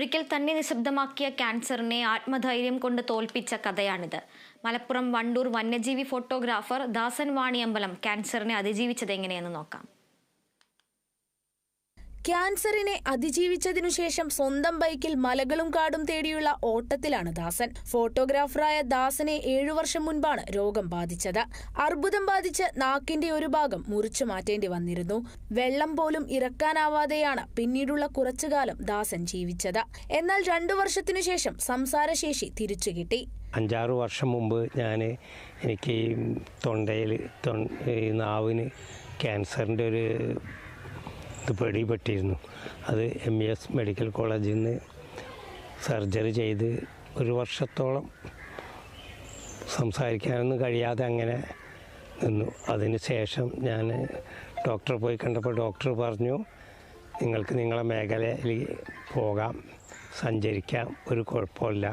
ഒരിക്കൽ തന്നെ നിശബ്ദമാക്കിയ ക്യാൻസറിനെ ആത്മധൈര്യം കൊണ്ട് തോൽപ്പിച്ച കഥയാണിത്. മലപ്പുറം വണ്ടൂർ വന്യജീവി ഫോട്ടോഗ്രാഫർ ദാസൻ വാണിയമ്പലം ക്യാൻസറിനെ അതിജീവിച്ചത് എങ്ങനെയെന്ന് നോക്കാം. ക്യാൻസറിനെ അതിജീവിച്ചതിനു ശേഷം സ്വന്തം ബൈക്കിൽ മലകളും കാടും തേടിയുള്ള ഓട്ടത്തിലാണ് ദാസൻ. ഫോട്ടോഗ്രാഫറായ ദാസനെ ഏഴു വർഷം മുൻപാണ് രോഗം ബാധിച്ചത്. അർബുദം ബാധിച്ച് നാക്കിന്റെ ഒരു ഭാഗം മുറിച്ചു മാറ്റേണ്ടി വന്നിരുന്നു. വെള്ളം പോലും ഇറക്കാനാവാതെയാണ് പിന്നീടുള്ള കുറച്ചുകാലം ദാസൻ ജീവിച്ചത്. എന്നാൽ രണ്ടു വർഷത്തിനു ശേഷം സംസാരശേഷി തിരിച്ചു കിട്ടി. അഞ്ചാറ് വർഷം മുമ്പ് ഞാൻ എനിക്ക് തൊണ്ടയിൽ നാവിന് ക്യാൻസറിന്റെ ഒരു ഇത് പിടിപെട്ടിരുന്നു അത് എം ഇ എസ് മെഡിക്കൽ കോളേജിൽ നിന്ന് സർജറി ചെയ്ത് ഒരു വർഷത്തോളം സംസാരിക്കാനൊന്നും കഴിയാതെ അങ്ങനെ നിന്നു. അതിന് ശേഷം ഞാൻ ഡോക്ടറെ പോയി കണ്ടപ്പോൾ ഡോക്ടർ പറഞ്ഞു നിങ്ങൾക്ക് നിങ്ങളെ മേഖലയിൽ പോകാം സഞ്ചരിക്കാം ഒരു കുഴപ്പമില്ല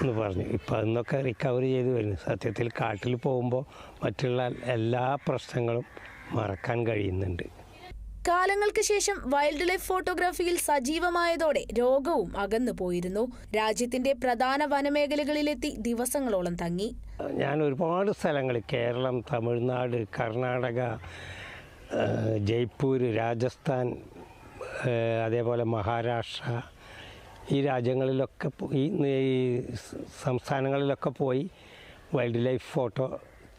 എന്ന് പറഞ്ഞു. ഇപ്പം അതിന്നൊക്കെ റിക്കവറി ചെയ്ത് വരുന്നു. സത്യത്തിൽ കാട്ടിൽ പോകുമ്പോൾ മറ്റുള്ള എല്ലാ പ്രശ്നങ്ങളും മറക്കാൻ കഴിയുന്നുണ്ട്. കാലങ്ങൾക്ക് ശേഷം വൈൽഡ് ലൈഫ് ഫോട്ടോഗ്രാഫിയിൽ സജീവമായതോടെ രോഗവും അകന്നു പോയിരുന്നു. രാജ്യത്തിന്റെ പ്രധാന വനമേഖലകളിലെത്തി ദിവസങ്ങളോളം തങ്ങി. ഞാൻ ഒരുപാട് സ്ഥലങ്ങൾ കേരളം തമിഴ്നാട് കർണാടക ജയ്പൂർ രാജസ്ഥാൻ അതേപോലെ മഹാരാഷ്ട്ര ഈ രാജ്യങ്ങളിലൊക്കെ ഈ സംസ്ഥാനങ്ങളിലൊക്കെ പോയി വൈൽഡ് ലൈഫ് ഫോട്ടോ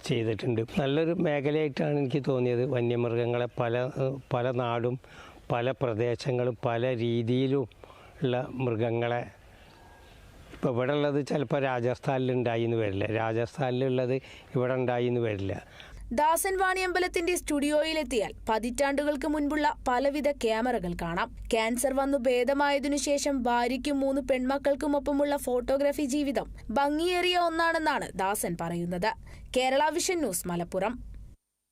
ചെയ്തിട്ടുണ്ട്. നല്ലൊരു മേഖലയായിട്ടാണ് എനിക്ക് തോന്നിയത്. വന്യമൃഗങ്ങളെ പല പല നാടും പല പ്രദേശങ്ങളും പല രീതിയിലും ഉള്ള മൃഗങ്ങളെ ഇപ്പോൾ ഇവിടെ ഉള്ളത് ചിലപ്പോൾ രാജസ്ഥാനിൽ ഉണ്ടായി എന്ന് വരില്ല. രാജസ്ഥാനിലുള്ളത് ഇവിടെ ഉണ്ടായി എന്ന് വരില്ല. ദാസൻ വാണി വാണിയമ്പലത്തിന്റെ സ്റ്റുഡിയോയിലെത്തിയാൽ പതിറ്റാണ്ടുകൾക്ക് മുൻപുള്ള പലവിധ ക്യാമറകൾ കാണാം. ക്യാൻസർ വന്നു ഭേദമായതിനു ശേഷം ഭാര്യയ്ക്കും മൂന്ന് പെൺമക്കൾക്കുമൊപ്പമുള്ള ഫോട്ടോഗ്രാഫി ജീവിതം ഭംഗിയേറിയ ഒന്നാണെന്നാണ് ദാസൻ പറയുന്നത്. Kerala vision news Malappuram.